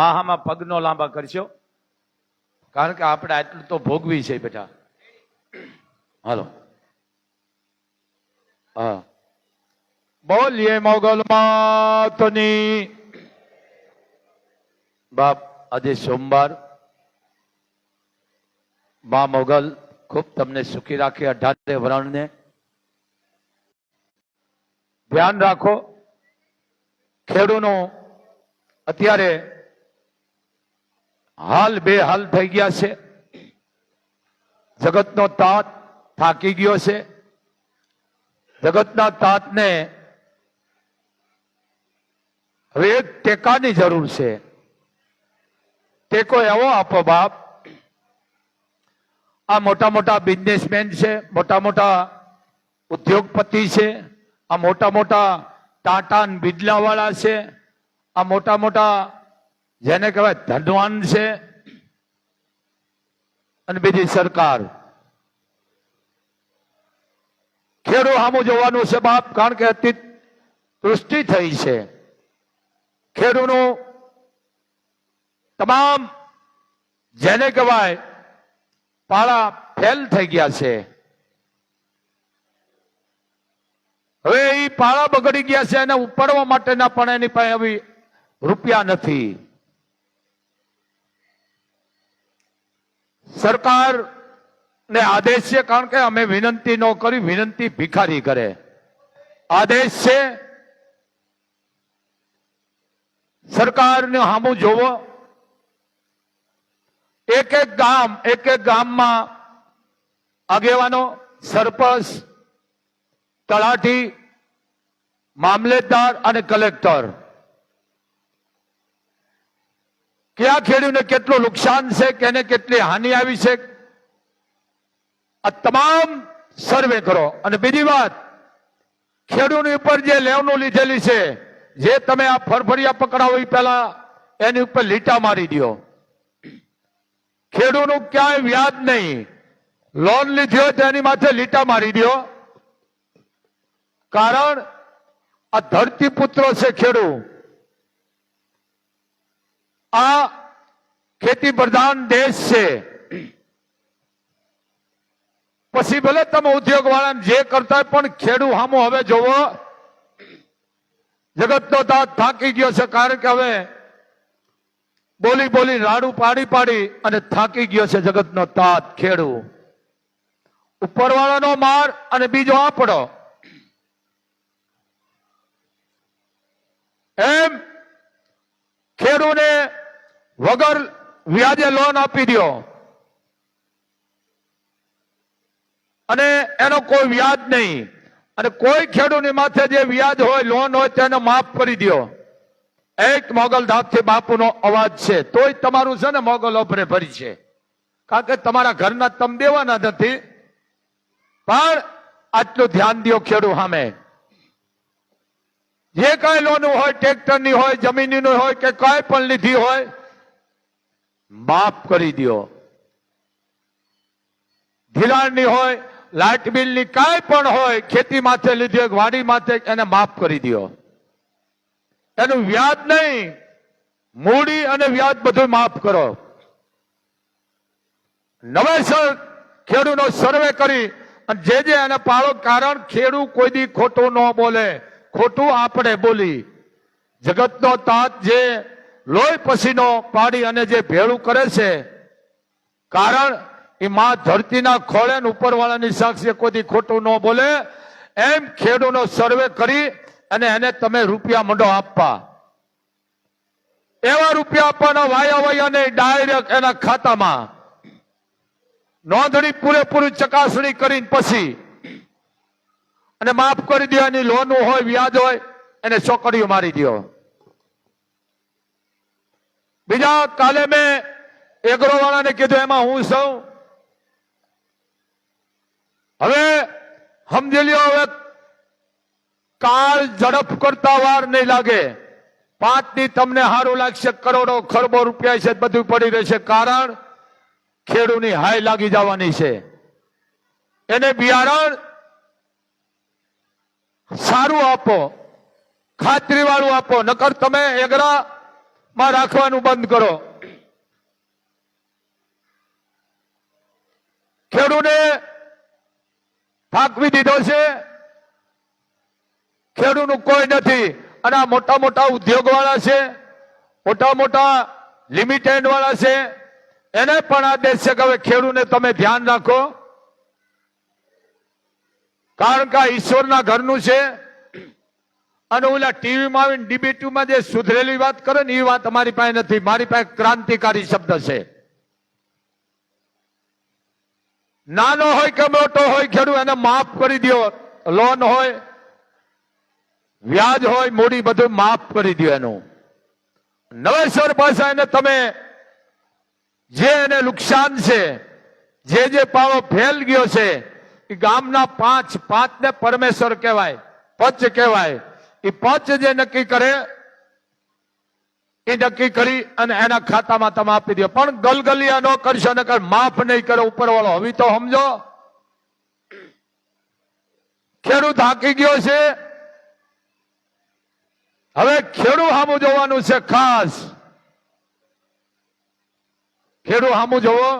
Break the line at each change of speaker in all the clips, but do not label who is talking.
માહામાં પગનો લાંબા કરશો? કારણ કે આપણે આટલું તો ભોગવી છે બેટા. હાલો. હા. બોલીએ મોગલ માતની બાપ, આજે સોમવાર. મા મોગલ, ખૂબ તમને સુખી રાખે અઢારે વરણને. ધ્યાન રાખો. ખેડૂનો, અત્યારે હાલ બે હાલ થઈ ગયા છે. જગતનો તાત થાકી ગયો છે. જગતના તાતને હવે એક ટેકાની જરૂર છે. ટેકો એવો આપો બાપ. આ મોટા મોટા બિઝનેસમેન છે, મોટા મોટા ઉદ્યોગપતિ છે, આ મોટા મોટા ટાટા બિજલા વાળા છે, આ મોટા મોટા જેને કહેવાય ધનવાન છે અને બીજી સરકાર. ખેડૂત સામું જોવાનું છે બાપ, કારણ કે અતિ તૃષ્ટિ થઈ છે. ખેડૂતનું તમામ જેને કહેવાય પાળા ફેલ થઈ ગયા છે. હવે એ પાળા બગડી ગયા છે એને ઉપાડવા માટેના પણ એની પાસે રૂપિયા નથી. સરકાર ને આદેશ છે, કારણ કે અમે વિનંતી ન કરી, વિનંતી ભિખારી કરે. આદેશ છે, સરકારને સામું જોવો. એક એક ગામ, એક એક ગામમાં આગેવાનો, સરપંચ, તલાટી, મામલેદાર અને કલેક્ટર કયા ખેડૂતને કેટલું નુકસાન છે, કેને કેટલી હાનિ આવી છે? આ તમામ સર્વે કરો. અને બીજી વાત ખેડૂતની ઉપર જે લેવનું લીધેલી છે, જે તમે આ ફરફરિયા પકડાવો એ પહેલા એની ઉપર લીટા મારી દો ખેડૂતનું ક્યાંય વ્યાજ નહીં. લોન લીધી હોય તો એની માથે લીટા મારી દો કારણ આ ધરતી પુત્રો છે ખેડૂત આ ખેતી પ્રધાન દેશ છે. પછી ભલે તમે ઉદ્યોગ વાળા જે કરતા પણ ખેડૂત સામો હવે જોવો, જગતનો દાંત થાકી ગયો છે કારણ કે હવે બોલી બોલી રાડું પાડી પાડી અને થાકી ગયો છે જગતનો તાત ખેડૂ ઉપરવાળાનો માર અને બીજો આપણો એમ ખેડૂને વગર વ્યાજે લોન આપી દો અને એનો કોઈ વ્યાજ નહીં. અને કોઈ ખેડૂતની માથે જે વ્યાજ હોય લોન હોય, તેને માફ કરી દો એક મોગલ ધાપથી બાપુનો અવાજ છે. તોય તમારું છે ને મોગલ ઓપરે ભરી છે. કારણ કે તમારા ઘરના તમ દેવાના નથી. પણ આટલું ધ્યાન દો ખેડૂત સામે. જે કઈ લોન હોય ટ્રેક્ટરની હોય, જમીનની હોય, કે કઈ પણ લીધી હોય માફ કરી દો ધિરાણની હોય, લાઇટ બિલની કાંઈ પણ હોય, ખેતી માથે લીધી હોય વાડી માથે, એને માફ કરી દો એનું વ્યાજ નહીં. મૂડી અને વ્યાજ બધું માફ કરો. નવેસર ખેડૂતનો સર્વે કરી અને જે જે એને પાળો, કારણ ખેડૂત કોઈ દી ખોટું ન બોલે. ખોટું આપણે બોલી. જગતનો તાત જે લોહી પસીનો પાડી અને જે ભેળું કરે છે, કારણ એ માં ધરતીના ખોળે ઉપરવાળાની સાક્ષી કોઈથી ખોટું ન બોલે, એમ ખેડૂનો સર્વે કરી અને એને તમે રૂપિયા મંડો આપવા. એવા રૂપિયા આપવાના વાયા વાયા ને ડાયરેક્ટ એના ખાતામાં. નોંધણી પૂરેપૂરી ચકાસણી કરીને પછી અને માફ કરી દો, એની લોન હોય, વ્યાજ હોય, એને ચોકડીઓ મારી દો. બીજા કાલે મેં એગ્રો વાળાને કીધું, એમાં હું સૌ. હવે સમજી લ્યો હવે કાળ ઝડપ કરતા વાર નહીં લાગે. પાંચની તમને સારું લાગશે, કરોડો ખરબો રૂપિયા છે, બધું પડી રહેશે, કારણ ખેડૂની હાય લાગી જવાની છે. એને બિયારણ સારું આપો ખાતરી વાળું આપો, નકર તમે એગરા માં રાખવાનું બંધ કરો. ખેડૂને થાકવી દીધો છે. ખેડૂનું કોઈ નથી. અને આ મોટા મોટા ઉદ્યોગ છે, મોટા મોટા લિમિટેડ વાળા છે, એને પણ આદેશ છે કે હવે ખેડૂને તમે ધ્યાન રાખો. કારણ કે આ ઈશ્વરના ઘરનું છે. અને ઓલા ટીવીમાં આવીને ડીબીટીમાં જે સુધરેલી વાત કરે ને, એ વાત અમારી પાસે નથી. મારી પાસે ક્રાંતિકારી શબ્દ છે. નાનો હોય કે મોટો હોય, ખેડૂત, એને માફ કરી દો લોન હોય, વ્યાજ હોય, મૂડી બધું માફ કરી દો એનું. નવેસર પાસે એને તમે જે એને નુકસાન છે, જે જે પાળો ફેલ ગયો છે, એ ગામના પાંચ પાંચ ને પરમેશ્વર કહેવાય, પચ કહેવાય. એ પંચ જે નક્કી કરે, એ નક્કી કરી અને એના ખાતામાં તમે આપી દો. પણ ગલગલિયા ન કરશો ને માફ નહીં કરે ઉપર વાળો હવે તો સમજો. ખેડૂત હાકી ગયો છે. હવે ખેડૂત સામું જોવાનું છે ખાસ. ખેડૂત સામું જોવો.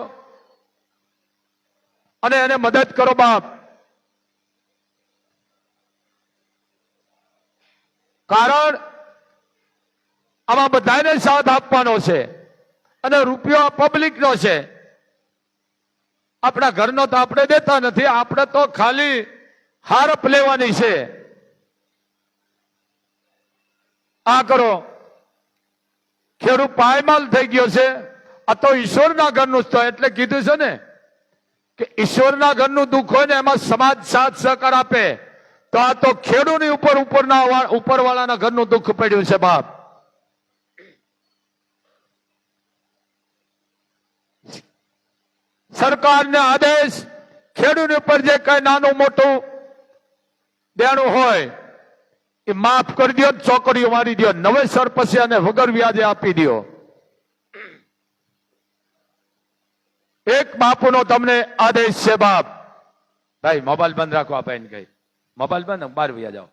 અને એને મદદ કરો બાપ. કારણ આમાં બધાને સાથ આપવાનો છે અને રૂપિયો પબ્લિક નો છે. આપણા ઘરનો તો આપણે દેતા નથી, આપણે તો ખાલી હારપ લેવાની છે. આ કરો. ખેડૂત પાયમાલ થઈ ગયો છે. આ તો ઈશ્વરના ઘરનું જ એટલે કીધું છે ને, કે ઈશ્વરના ઘરનું દુઃખ હોય ને, એમાં સમાજ સાથ સહકાર આપે. તો આ તો ખેડૂની ઉપર ઉપરના ઉપરવાળાના ઘરનું દુઃખ પડ્યું છે, બાપ. સરકારને આદેશ ખેડૂત ઉપર જે કઈ નાનું મોટું દેણું હોય, એ માફ કરી દો ચોકડીઓ મારી દો નવેસર પછી અને વગર વ્યાજે આપી દો એક બાપુનો તમને આદેશ છે, બાપ. ભાઈ, મોબાઈલ બંધ રાખો આપે એને કઈ મોબાઈલ બંધ બહાર વ્યા જાઓ.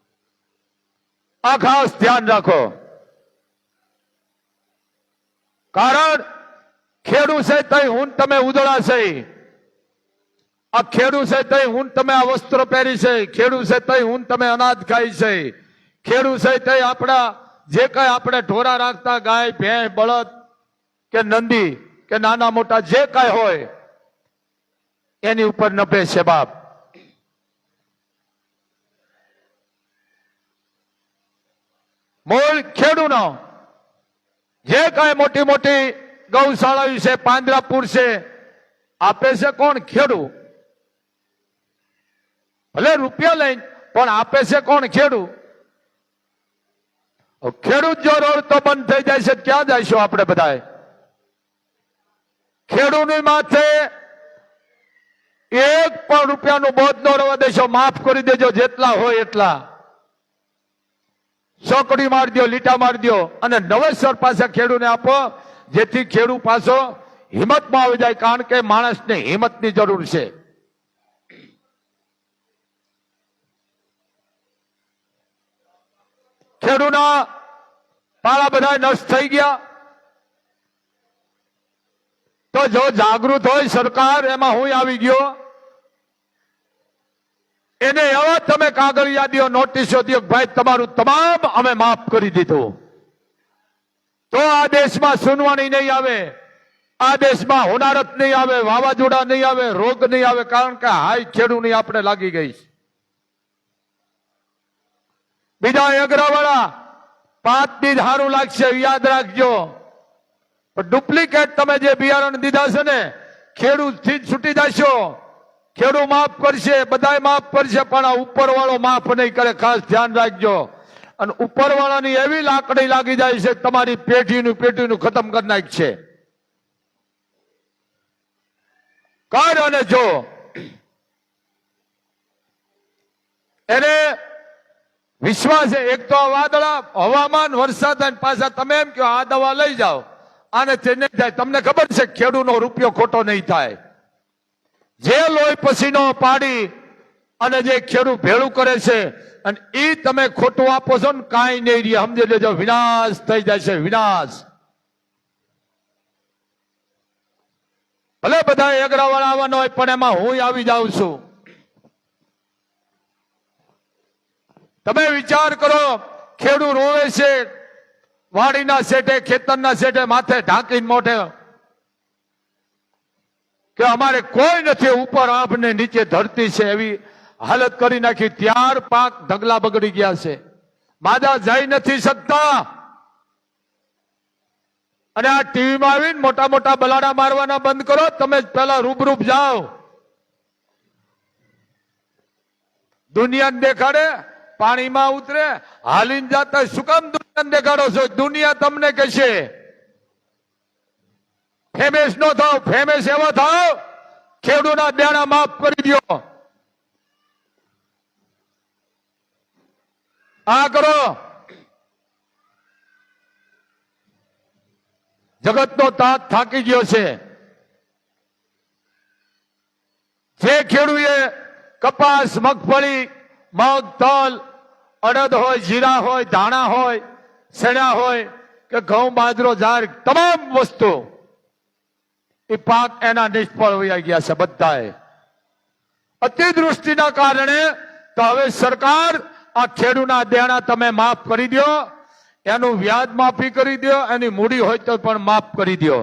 આ ખાસ ધ્યાન રાખો. કારણ ખેડૂ છે તઈ હું તમે ઉદળા છે. આ ખેડૂ છે તઈ હું તમે આ વસ્ત્રો પહેરી છે. ખેડૂ છે તઈ હું તમે અનાજ ખાઈ છે. ખેડૂ છે તઈ આપણા જે કઈ આપણે ઢોરા રાખતા, ગાય, ભેંસ, બળદ કે નંદી કે નાના મોટા જે કઈ હોય, એની ઉપર નભે છે બાપ. મૂળ ખેડૂનો. જે કઈ મોટી મોટી ગૌશાળા છે, પાંજરાપુર છે, આપે છે કોણ? ખેડૂત ભલે રૂપિયા લઈને પણ આપે છે કોણ? ખેડૂત ખેડૂત જો રોડ તો બંધ થઈ જાય છે, ક્યાં જઈશું આપણે બધા ખેડૂતની માથે એક પણ રૂપિયાનું બોધ ન રવા દેશો, માફ કરી દેજો, જેટલા હોય એટલા. ચોકડી મારી દો લીટા મારી દો અને નવેસર પાસે ખેડૂને આપો, જેથી ખેડૂત પાછો હિંમતમાં આવી જાય, કારણ કે માણસને હિંમતની જરૂર છે. ખેડૂના પાળા બધા નષ્ટ થઈ ગયા. તો જો જાગૃત હોય સરકાર, એમાં હું આવી ગયો. એને એવા તમે કાગળ યાદીઓ, નોટિસો દો ભાઈ તમારું તમામ અમે માફ કરી દીધું. તો આ દેશમાં સુનવાણી નહીં આવે, આ દેશમાં હોનારત નહીં આવે, વાવાઝોડા નહીં આવે, રોગ નહીં આવે, કારણ કે હાઈ ખેડૂની આપણે લાગી ગઈ બીજા અગ્રવાળા પાંચ દી સારું લાગશે, યાદ રાખજો. ડુપ્લિકેટ તમે જે બિયારણ દીધા છે ને ખેડૂતથી છૂટી જશો. ખેડૂત માફ કરશે, બધાય માફ કરશે, પણ આ ઉપરવાળો માફ નહીં કરે, ખાસ ધ્યાન રાખજો. અને ઉપરવાળાની એવી લાકડી લાગી જાય છે, તમારી પેઢીનું પેઢીનું ખતમ કરી નાખશે. કર અને જો. એને વિશ્વાસ છે, એક તો વાદળા, હવામાન, વરસાદ અને પાછા તમે એમ કહો, આ દવા લઈ જાઓ. આને તે નહીં થાય. તમને ખબર છે ખેડૂતનો રૂપિયો ખોટો નહીં થાય. જે લોહી પસીનો પાડી અને જે ખેડૂત ભેળું કરે છે, અને એ તમે ખોટું આપો છો ને કાંઈ નહીં રે સમજી લેજો, વિનાશ થઈ જાય છે, વિનાશ. ભલે બધા એગરા વાળા આવવાનો હોય, પણ એમાં હું આવી જાઉં છું. તમે વિચાર કરો, ખેડૂત રોવે છે, વાડીના શેઠે, ખેતરના શેઠે માથે ઢાંકીને મોઢે કે અમારે કોઈ નથી, ઉપર ને નીચે ધરતી છે એવી હાલત કરી નાખી. ત્યાર પાક ઢગલા બગડી ગયા છે. માદા જઈ નથી શકતા. અને આ ટીવીમાં આવીને મોટા મોટા બલાડા મારવાના બંધ કરો, તમે પેલા રૂબરૂપ જાઓ. દુનિયાને દેખાડે, પાણીમાં ઉતરે, હાલીને જાતા શું કામ દુનિયાને દેખાડો છો? દુનિયા તમને કહેશે. ફેમેસ નો થાવ ફેમેસ એવો થાવ, ખેડૂતના દેણા માફ કરી દ્યો. આ કરો. જગતનો તાત થાકી ગયો છે. જે ખેડૂએ કપાસ, મગફળી, મગ, તલ, અડદ હોય, જીરા હોય, ધાણા હોય, શેણા હોય કે ઘઉં, બાજરો જાર તમામ વસ્તુ એ પાક એના નિષ્ફળ વયા ગયા છે બધાએ. અતિદૃષ્ટિના કારણે તો હવે સરકાર આ ખેડૂના દેણા તમે માફ કરી દો, એનું વ્યાજ માફી કરી દો, એની મૂડી હોય તો પણ માફ કરી દો.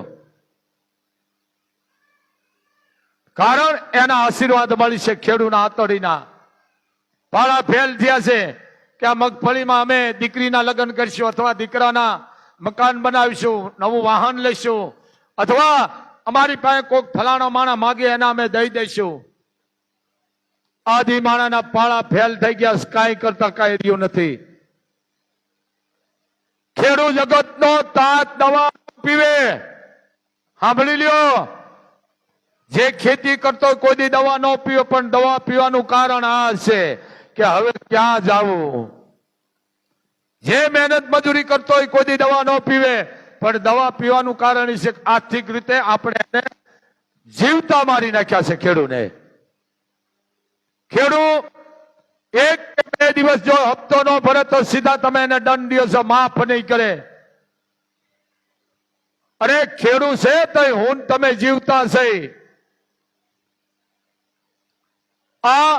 કારણ એના આશીર્વાદ મળી છે ખેડૂના આતડીના. ભાડા ફેલ થયા છે કે આ મગફળીમાં અમે દીકરીના લગ્ન કરીશું અથવા દીકરાના મકાન બનાવીશું, નવું વાહન લઈશું, અથવા અમારી પાસે કોઈક ફલાણો માણા માગે એના અમે દઈ દઈશું. આધી માણાના પાળા ફેલ થઈ ગયા, કાંઈ કરતા કાંઈ રહ્યું નથી. ખેડૂત જગતનો તાત દવા પીવે. સાંભળી લ્યો. જે ખેતી કરતો કોઈ દી દવા ન પીવે, પણ દવા પીવાનું કારણ આ છે કે હવે ક્યાં જાવું? જે મહેનત મજૂરી કરતો હોય કોઈ દી દવા ન પીવે પણ દવા પીવાનું કારણ છે આર્થિક રીતે આપણે એને જીવતા મારી નાખ્યા છે ખેડૂને. ખેડૂત એક બે દિવસ જો હપ્તો ન ભરે તો સીધા તમે એને દંડ દિવસો માફ નહીં કરે. અરે ખેડૂત છે તો હું તમે જીવતા છે. આ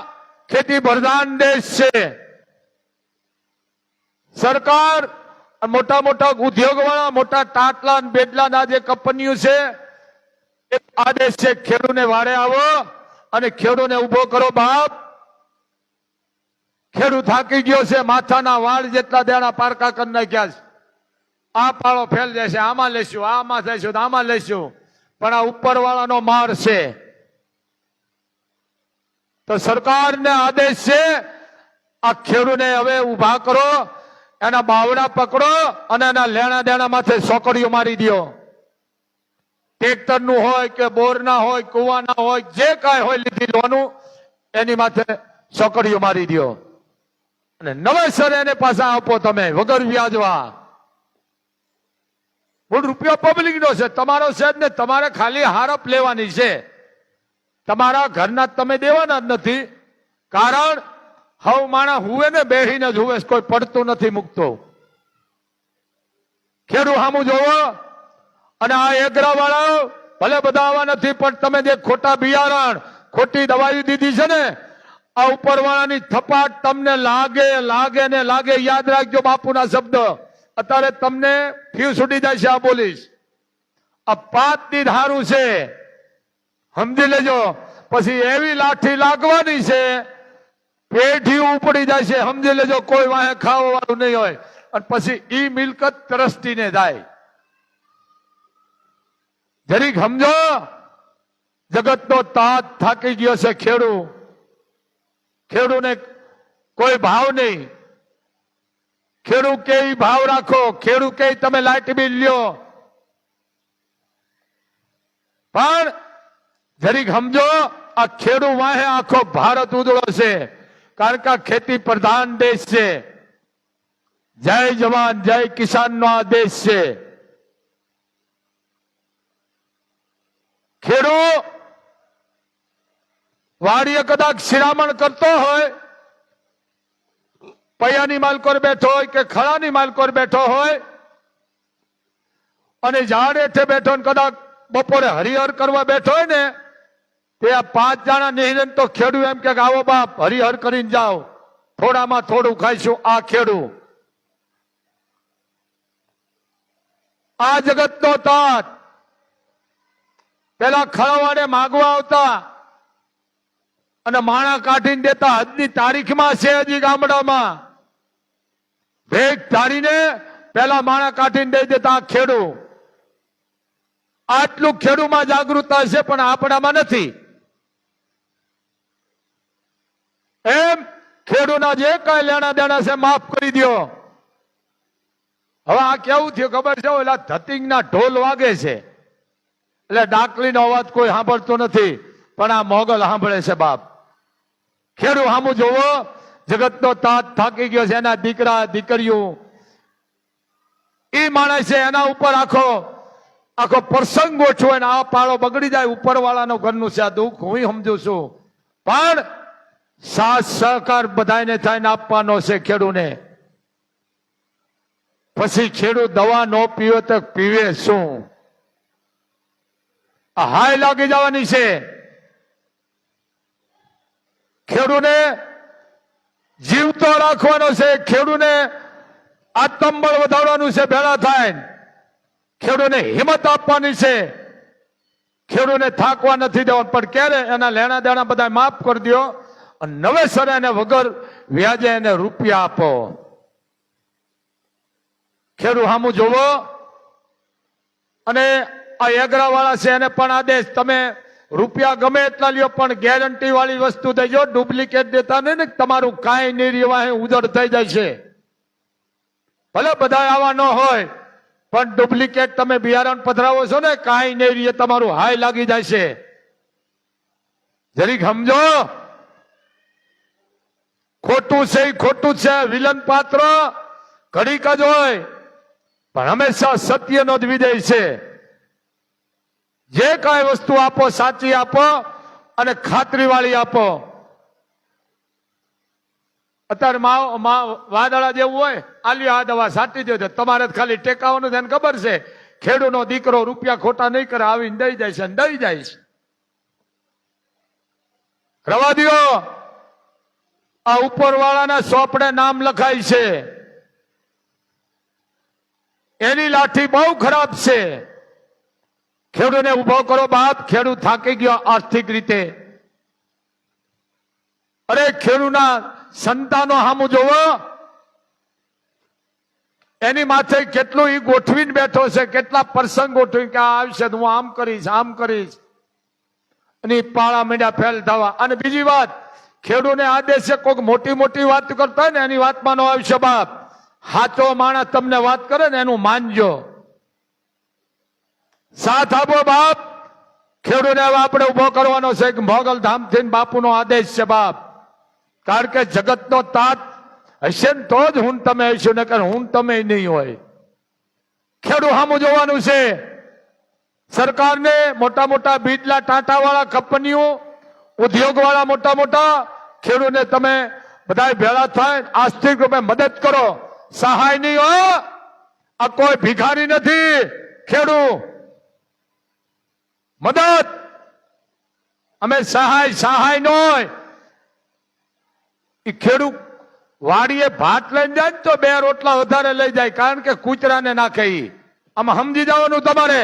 ખેતી પ્રધાન દેશ છે. સરકાર મોટા મોટા ઉદ્યોગ વાળા મોટા ટાટલા બેડલા ના જે કંપનીઓ છે, એ આદેશ છે ખેડૂને વાડે આવો અને ખેડૂને ઊભો કરો બાપ. ખેડૂત થાકી ગયો છે, માથાના વાળ જેટલા દેણા પારકા કરી નાખ્યા છે. આ પાળો ફેલ જશે, આમાં લેશું, આમાં જઈશું આમાં લેશું. પણ આ ઉપર વાળાનો માર છે. તો સરકારને આદેશ છે, આ ખેડૂને હવે ઊભા કરો. એના બાવડા પકડો અને એના લેણા દેણા માથે સોકડીઓ મારી દો ટ્રેક્ટરનું હોય કે બોર ના હોય, કુવાના હોય, જે કાંઈ હોય લીધી લોનું, એની માથે સોકડીઓ મારી દો અને નવેસર એને પાછા આપો તમે, વગર વ્યાજવા. રૂપિયો પબ્લિક નો છે, તમારો છે જ ને, તમારે ખાલી હારપ લેવાની છે. તમારા ઘરના તમે દેવાના જ નથી. કારણ હવ માણા હુવે ને બેહીને જ હુવે કોઈ પડતું નથી મૂકતો. ખેડૂ સામું જોવો, અને આ એગરા વાળા ભલે બધા આવા નથી, પણ તમે જે ખોટા બિયારણ, ખોટી દવાઈ દીધી છે ને, આ ઉપરવાળાની થપાટ તમને લાગે લાગે ને લાગે, યાદ રાખજો બાપુના શબ્દ. અત્યારે તમને ફી છૂટી જાય છે, આ બોલીશ. આ પાંચની હારું છે. સમજી લેજો. પછી એવી લાઠી લાગવાની છે પેઢી ઉપડી જાય છે સમજી લેજો, કોઈ વાહે ખાવા વાળું નહીં હોય. અને પછી ઈ મિલકત તરસ્તીને જાય. જરીક સમજો, જગતનો તાત થાકી ગયો છે ખેડૂ. ખેડૂને કોઈ ભાવ નહીં. ખેડૂ કે ભાવ રાખો, ખેડૂ કે તમે લાઇટ બિલ લ્યો. પણ જરીક સમજો, આ ખેડૂ વાહે આખો ભારત ઉદળો છે કારણ કે ખેતી પ્રધાન દેશ છે. જય જવાન, જય કિસાન નો આ દેશ છે. ખેડૂ વાડીએ કદાચ શિરામણ કરતો હોય, પૈયાની માલકોર બેઠો હોય કે ખળાની માલકોર બેઠો હોય, અને ઝાડ હેઠે બેઠો ને કદાચ બપોરે હરિહર કરવા બેઠો હોય ને તે આ પાંચ જણા નિહિરન તો ખેડૂ એમ કે આવો બાપ, હરિહર કરીને જાઓ. થોડામાં થોડું ખાઈશું આ ખેડૂ. આ જગત નો તાત. પેલા ખળવાને માગવા આવતા અને માણા કાઢીને દેતા હજની તારીખમાં છે હજી ગામડામાં. ભેગ ધારીને પેલા માણા કાઢીને દઈ દેતા ખેડૂ. આટલું ખેડૂમાં જાગૃતતા છે પણ આપણામાં નથી. એમ ખેડૂના જે કઈ લેણા દેણા છે માફ કરી દ્યો. હવે આ કેવું થયું ખબર છે? ઓલા ધતિંગના ઢોલ વાગે છે. એટલે ડાકલીનો અવાજ કોઈ સાંભળતો નથી, પણ આ મોગલ સાંભળે છે બાપ. ખેડૂ સામું જોવો, જગતનો તાત થાકી ગયો છે એના દીકરા, દીકરીઓ. એ માણસ છે એના ઉપર આખો આખો પ્રસંગ ઓછો અને આ પાળો બગડી જાય ઉપરવાળાનો ઘરનું છે. આ દુઃખ હું સમજુ છું. પણ સાથ સહકાર બધાને થઈને આપવાનો છે ખેડૂને. પછી ખેડૂત દવા ન પીવે તો પીવે શું? હાય લાગી જવાની છે. ખેડૂને જીવતો રાખવાનો છે. ખેડૂને આત્મબળ વધારવાનું છે. ભેળા થાય ખેડૂને હિંમત આપવાની છે. ખેડૂને થાકવા નથી દેવાનું. પણ ક્યારે? એના લેણા દેણા બધા માફ કરી દો અને નવેસર એને વગર વ્યાજે એને રૂપિયા આપો. ખેડૂ સામું જોવો. અને આ એગરા વાળા છે એને પણ આદેશ, તમે રૂપિયા ગમે એટલા લ્યો, પણ ગેરંટી વાળી વસ્તુ દેજો ડુપ્લિકેટ દેતા નહીં ને તમારું કાંઈ નહીં રેવા ઉજળ થઈ જાય છે. ભલે બધા આવા ન હોય, પણ ડુપ્લિકેટ તમે બિયારણ પધરાવો છો ને, કાંઈ નહીં રહીએ તમારું હાય લાગી જાય છે. જરીક સમજો. ખોટું છે ખોટું છે, વિલન પાત્ર ઘડીક જ હોય. પણ હંમેશા સત્યનો જ વિજય છે. જે કાંઈ વસ્તુ આપો, સાચી આપો અને ખાતરી વાળી આપો. અત્યારે મા વાદળા જેવું હોય, આલ્યો આ દવા સાટી દેજો તમારે ખાલી ટેકાવાનું છે ખબર છે. ખેડૂનો દીકરો રૂપિયા ખોટા નહીં કરે, આવીને દઈ જાય છે દઈ જાય છે. રવા દ્યો. આ ઉપરવાળાના સોપડે નામ લખાય છે. એની લાઠી બહુ ખરાબ છે. ખેડૂને ઊભો કરો બાપ, ખેડૂત થાકી ગયો આર્થિક રીતે. અરે ખેડૂના સંતાનો હામું જોવો. એની માથે કેટલું ઈ ગોઠવીને બેઠો છે, કેટલા પ્રસંગ ગોઠવી કે આવશે હું આમ કરીશ આમ કરીશ. અને પાળા મીંડા ફેલ થવા. અને બીજી વાત ખેડૂને આદેશ કોઈક મોટી મોટી વાત કરતા હોય ને એની વાતમાં નો આવશે બાપ. હાચો માણસ તમને વાત કરે ને એનું માનજો. સાથ આપો બાપ. ખેડૂને હવે આપણે ઊભો કરવાનો છે કે મોગલ ધામથી બાપુનો આદેશ છે બાપ. કારણ કે જગતનો તાત હશે ને તો જ હું તમે હશો ને કારણ હું તમે નહીં હોય. ખેડૂ સામું જોવાનું છે. સરકારને મોટા મોટા બીજલા ટાંટાવાળા કંપનીઓ ઉદ્યોગ વાળા મોટા મોટા ખેડૂને તમે બધા ભેળા થાય, આર્થિક રૂપે મદદ કરો. સહાય નહીં હો આ કોઈ ભિખારી નથી. ખેડૂ, મદદ. અમે સહાય સહાય ન હોય. એ ખેડૂત વાડીએ ભાત લઈને જાય તો બે રોટલા વધારે લઈ જાય, કારણ કે કૂતરાને નાખે ઈ. આમ સમજી જવાનું તમારે.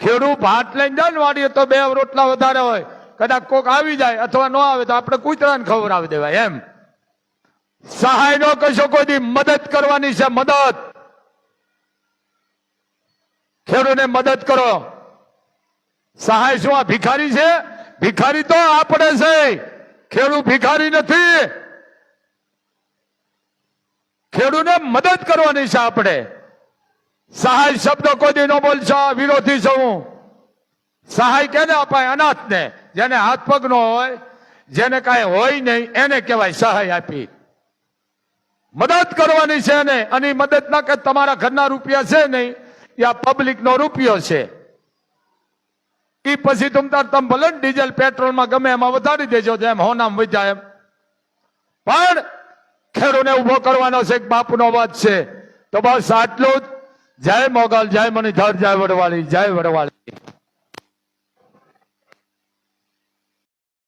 ખેડૂત ભાત લઈને જાય ને વાડીએ તો બે રોટલા વધારે હોય. કદાચ કોક આવી જાય અથવા ન આવે તો આપણે કૂતરાને ખવડાવી દેવાય, એમ. સહાય ન કરશો કોઈ મદદ કરવાની છે મદદ. ખેડૂને મદદ કરો. સહાય શું આ ભિખારી છે? ભિખારી તો આપણે છે. ખેડૂત ભિખારી નથી. ખેડૂને મદદ કરવાની છે આપણે. સહાય શબ્દ કોઈ ન બોલશો વિરોધી છું. સહાય કેને અપાય? અનાથને. જેને હાથ પગ નો હોય, જેને કાંઈ હોય નહીં, એને કહેવાય સહાય આપી. મદદ કરવાની છે ને અને મદદ ના કે તમારા ઘરના રૂપિયા છે નહીં એ આ પબ્લિક નો રૂપિયો છે. એ પછી તમ તાર તમે ભલે ડીઝલ પેટ્રોલમાં ગમે એમાં વધારી દેજો, જેમ હોનામ વધ્યા એમ. પણ ખેડૂને ઊભો કરવાનો છે એક બાપનો અવાજ છે. તો બસ આટલું જ. જય મોગલ, જય મણિધર, જય વડવાળી જય વડવાળી.